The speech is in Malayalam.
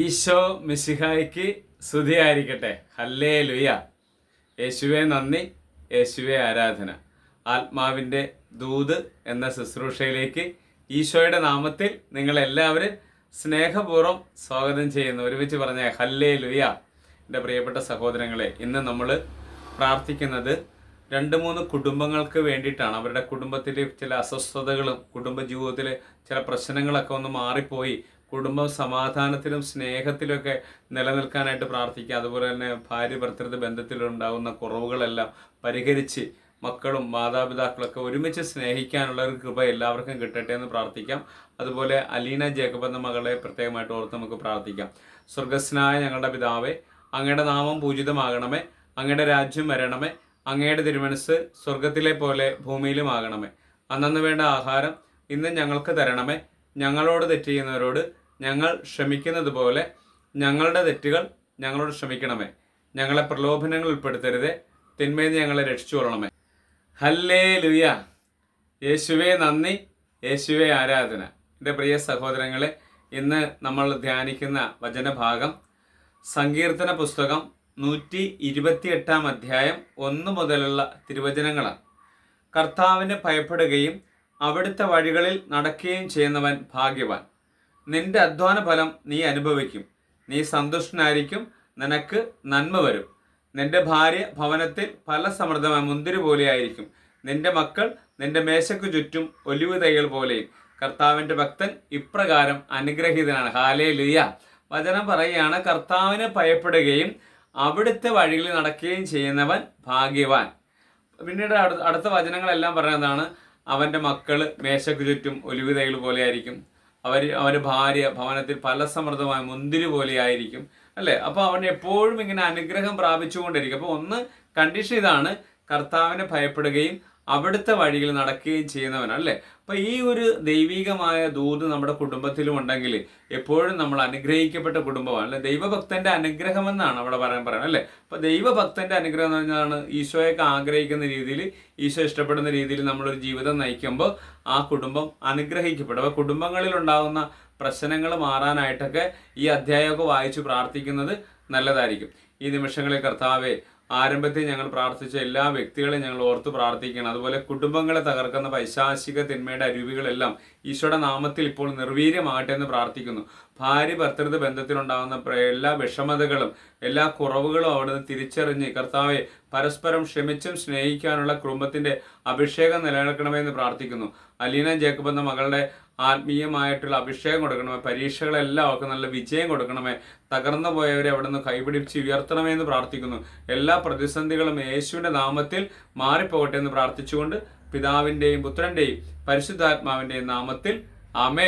ഈശോ മിശിഹായ്ക്ക് സ്തുതിയായിരിക്കട്ടെ. ഹല്ലേ ലുയ യേശുവെ നന്ദി. യേശുവെ ആരാധന. ആത്മാവിന്റെ ദൂത് എന്ന ശുശ്രൂഷയിലേക്ക് ഈശോയുടെ നാമത്തിൽ നിങ്ങളെല്ലാവരും സ്നേഹപൂർവം സ്വാഗതം ചെയ്യുന്നു. ഒരുമിച്ച് പറഞ്ഞ ഹല്ലേ ലുയ എന്റെ പ്രിയപ്പെട്ട സഹോദരങ്ങളെ ഇന്ന് നമ്മൾ പ്രാർത്ഥിക്കുന്നത് രണ്ട് മൂന്ന് കുടുംബങ്ങൾക്ക് വേണ്ടിയിട്ടാണ്. അവരുടെ കുടുംബത്തിലെ ചില അസ്വസ്ഥതകളും കുടുംബ ജീവിതത്തിലെ ചില പ്രശ്നങ്ങളൊക്കെ ഒന്ന് മാറിപ്പോയി. കുടുംബം സമാധാനത്തിലും സ്നേഹത്തിലൊക്കെ നിലനിൽക്കാനായിട്ട് പ്രാർത്ഥിക്കുക. അതുപോലെ തന്നെ ഭാര്യ ഭർത്തൃത്വ ബന്ധത്തിലുണ്ടാകുന്ന കുറവുകളെല്ലാം പരിഹരിച്ച് മക്കളും മാതാപിതാക്കളൊക്കെ ഒരുമിച്ച് സ്നേഹിക്കാനുള്ള ഒരു കൃപ എല്ലാവർക്കും കിട്ടട്ടെ എന്ന് പ്രാർത്ഥിക്കാം. അതുപോലെ അലീന ജേക്കബ് എന്ന മകളെ പ്രത്യേകമായിട്ട് ഓർത്ത് നമുക്ക് പ്രാർത്ഥിക്കാം. സ്വർഗസ്നായ ഞങ്ങളുടെ പിതാവേ അങ്ങയുടെ നാമം പൂജിതമാകണമേ അങ്ങയുടെ രാജ്യം വരണമേ അങ്ങയുടെ തിരുമനസ് സ്വർഗത്തിലെ പോലെ ഭൂമിയിലുമാകണമേ അന്നന്ന് വേണ്ട ആഹാരം ഇന്ന് ഞങ്ങൾക്ക് തരണമേ. ഞങ്ങളോട് തെറ്റ് ചെയ്യുന്നവരോട് ഞങ്ങൾ ക്ഷമിക്കുന്നത് പോലെ ഞങ്ങളുടെ തെറ്റുകൾ ഞങ്ങളോട് ക്ഷമിക്കണമേ. ഞങ്ങളെ പ്രലോഭനങ്ങൾ ഉൾപ്പെടുത്തരുതേ. തിന്മയിൽ ഞങ്ങളെ രക്ഷിച്ചു കൊള്ളണമേ. ഹല്ലേ ലുയ യേശുവേ നന്ദി. യേശുവേ ആരാധന. എന്റെ പ്രിയ സഹോദരങ്ങളെ ഇന്ന് നമ്മൾ ധ്യാനിക്കുന്ന വചനഭാഗം സങ്കീർത്തന പുസ്തകം നൂറ്റി ഇരുപത്തിയെട്ടാം അധ്യായം ഒന്ന് മുതലുള്ള തിരുവചനങ്ങളാണ്. കർത്താവിന് ഭയപ്പെടുകയും അവിടുത്തെ വഴികളിൽ നടക്കുകയും ചെയ്യുന്നവൻ ഭാഗ്യവാൻ. നിന്റെ അധ്വാന ഫലം നീ അനുഭവിക്കും. നീ സന്തുഷ്ടനായിരിക്കും. നിനക്ക് നന്മ വരും. നിന്റെ ഭാര്യ ഭവനത്തിൽ ഫലസമൃദ്ധമായ മുന്തിരി പോലെയായിരിക്കും നിന്റെ മക്കൾ നിന്റെ മേശയ്ക്ക് ചുറ്റും ഒലിവ് തൈകൾ പോലെയും. കർത്താവിന്റെ ഭക്തൻ ഇപ്രകാരം അനുഗ്രഹീതനാണ്. ഹാലേ ലിയ വചനം പറയുകയാണ് കർത്താവിനെ ഭയപ്പെടുകയും അവിടുത്തെ വഴികളിൽ നടക്കുകയും ചെയ്യുന്നവൻ ഭാഗ്യവാൻ. പിന്നീട് അടുത്ത വചനങ്ങളെല്ലാം പറയുന്നതാണ് അവന്റെ മക്കൾ മേശയ്ക്ക് ചുറ്റും ഒലിവ് തൈകൾ പോലെയായിരിക്കും അവർ അവന്റെ ഭാര്യ ഭവനത്തിൽ ഫലസമൃദ്ധമായ മുന്തിരി പോലെയായിരിക്കും അല്ലേ? അപ്പോൾ അവൻ എപ്പോഴും ഇങ്ങനെ അനുഗ്രഹം പ്രാപിച്ചുകൊണ്ടിരിക്കും. അപ്പോൾ ഒന്ന് കണ്ടീഷൻ ഇതാണ് കർത്താവിനെ ഭയപ്പെടുകയും അവിടുത്തെ വഴിയിൽ നടക്കുകയും ചെയ്യുന്നവനാണ് അല്ലേ? അപ്പൊ ഈ ഒരു ദൈവികമായ ദൂത് നമ്മുടെ കുടുംബത്തിലും ഉണ്ടെങ്കിൽ എപ്പോഴും നമ്മൾ അനുഗ്രഹിക്കപ്പെട്ട കുടുംബമാണ് അല്ലെ? ദൈവഭക്തന്റെ അനുഗ്രഹം എന്നാണ് അവിടെ പറയാൻ പറയുന്നത് അല്ലേ? അപ്പൊ ദൈവഭക്തന്റെ അനുഗ്രഹം എന്ന് പറഞ്ഞാണ് ഈശോയൊക്കെ ആഗ്രഹിക്കുന്ന രീതിയിൽ ഈശോ ഇഷ്ടപ്പെടുന്ന രീതിയിൽ നമ്മളൊരു ജീവിതം നയിക്കുമ്പോൾ ആ കുടുംബം അനുഗ്രഹിക്കപ്പെടും. അപ്പൊ കുടുംബങ്ങളിൽ ഉണ്ടാകുന്ന പ്രശ്നങ്ങൾ മാറാനായിട്ടൊക്കെ ഈ അധ്യായമൊക്കെ വായിച്ച് പ്രാർത്ഥിക്കുന്നത് നല്ലതായിരിക്കും. ഈ നിമിഷങ്ങളിൽ കർത്താവെ ആരംഭത്തിൽ ഞങ്ങൾ പ്രാർത്ഥിച്ച എല്ലാ വ്യക്തികളെയും ഞങ്ങൾ ഓർത്ത് പ്രാർത്ഥിക്കണം. അതുപോലെ കുടുംബങ്ങളെ തകർക്കുന്ന പൈശാചിക തിന്മയുടെ അരുവികളെല്ലാം ഈശോയുടെ നാമത്തിൽ ഇപ്പോൾ നിർവീര്യമാകട്ടെ എന്ന് പ്രാർത്ഥിക്കുന്നു. ഭാര്യ ഭർത്തൃത്വ ബന്ധത്തിലുണ്ടാകുന്ന എല്ലാ വിഷമതകളും എല്ലാ കുറവുകളും അവിടുന്ന് തിരിച്ചറിഞ്ഞ് കർത്താവെ പരസ്പരം ക്ഷമിച്ചും സ്നേഹിക്കാനുള്ള കുടുംബത്തിന്റെ അഭിഷേകം നിലനിൽക്കണമെന്ന് പ്രാർത്ഥിക്കുന്നു. അലീന ജേക്കബ് എന്ന മകളുടെ ആത്മീയമായിട്ടുള്ള അഭിഷേകം കൊടുക്കണമേ. പരീക്ഷകളെല്ലാം ഒക്കെ നല്ല വിജയം കൊടുക്കണമേ. തകർന്നു പോയവരെ അവിടെ നിന്ന് കൈപിടിച്ച് ഉയർത്തണമേ എന്ന് പ്രാർത്ഥിക്കുന്നു. എല്ലാ പ്രതിസന്ധികളും യേശുവിന്റെ നാമത്തിൽ മാറിപ്പോകട്ടെ എന്ന് പ്രാർത്ഥിച്ചുകൊണ്ട് പിതാവിന്റെയും പുത്രന്റെയും പരിശുദ്ധാത്മാവിന്റെയും നാമത്തിൽ ആമേ